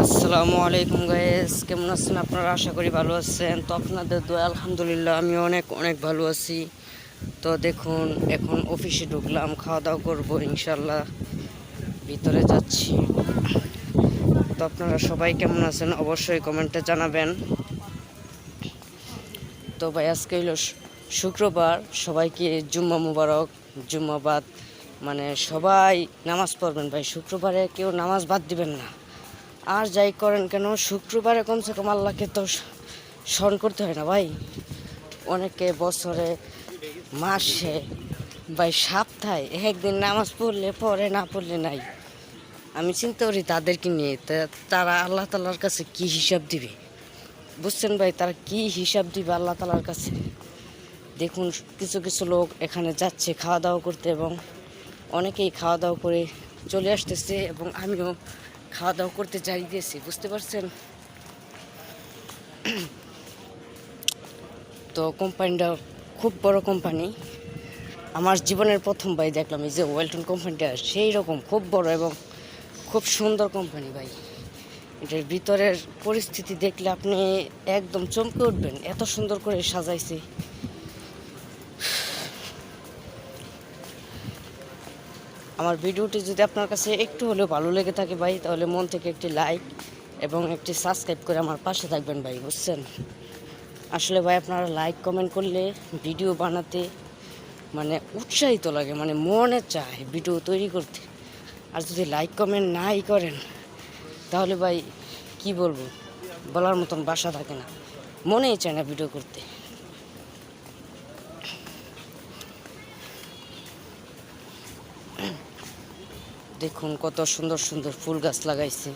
আসসালামু আলাইকুম গাইস কেমন আছেন আপনারা? আশা করি ভালো আছেন। তো আপনাদের দোয়া, আলহামদুলিল্লাহ, আমি অনেক অনেক ভালো আছি। তো দেখুন, এখন অফিসে ঢুকলাম খাওয়া দাওয়া করব ইনশাল্লাহ ভিতরে যাচ্ছি। তো আপনারা সবাই কেমন আছেন? অবশ্যই কমেন্টে জানাবেন। তো ভাই, আজকে হইল শুক্রবার। সবাইকে জুম্মা মুবারক, জুম্মাবাদ। মানে সবাই নামাজ পড়বেন ভাই। শুক্রবারে কেউ নামাজ বাদ দিবেন না। আর যাই করেন কেন, শুক্রবারে কমসে কম আল্লাহকে তো স্মরণ করতে হয় না ভাই। অনেকে বছরে, মাসে ভাই সপ্তাহে একদিন নামাজ পড়লে পড়ে, না পড়লে নাই। আমি চিন্তা করি তাদেরকে নিয়ে তারা আল্লাহ তালার কাছে কি হিসাব দিবে? বুঝছেন ভাই, তারা কি হিসাব দিবে আল্লাহ তালার কাছে? দেখুন, কিছু কিছু লোক এখানে যাচ্ছে খাওয়া দাওয়া করতে এবং অনেকেই খাওয়া দাওয়া করে চলে আসতেছে এবং আমিও খাওয়া দাওয়া করতে চাইতেছি বুঝতে পারছেন? তো কোম্পানিটা খুব বড় কোম্পানি। আমার জীবনের প্রথম ভাই দেখলাম এই যে ওয়েলটন কোম্পানিটা, সেই রকম খুব বড় এবং খুব সুন্দর কোম্পানি ভাই। এটার ভিতরের পরিস্থিতি দেখলে আপনি একদম চমকে উঠবেন, এত সুন্দর করে সাজাইছে। আমার ভিডিওটি যদি আপনার কাছে একটু হলেও ভালো লেগে থাকে ভাই, তাহলে মন থেকে একটি লাইক এবং একটি সাবস্ক্রাইব করে আমার পাশে থাকবেন ভাই, বুঝছেন? আসলে ভাই, আপনারা লাইক কমেন্ট করলে ভিডিও বানাতে মানে উৎসাহিত লাগে মানে মনে চায় ভিডিও তৈরি করতে। আর যদি লাইক কমেন্ট নাই করেন, তাহলে ভাই কি বলব? বলার মতন বাসা থাকে না। মনেই চায় না ভিডিও করতে। দেখুন কত সুন্দর সুন্দর ফুল গাছ লাগাইছে।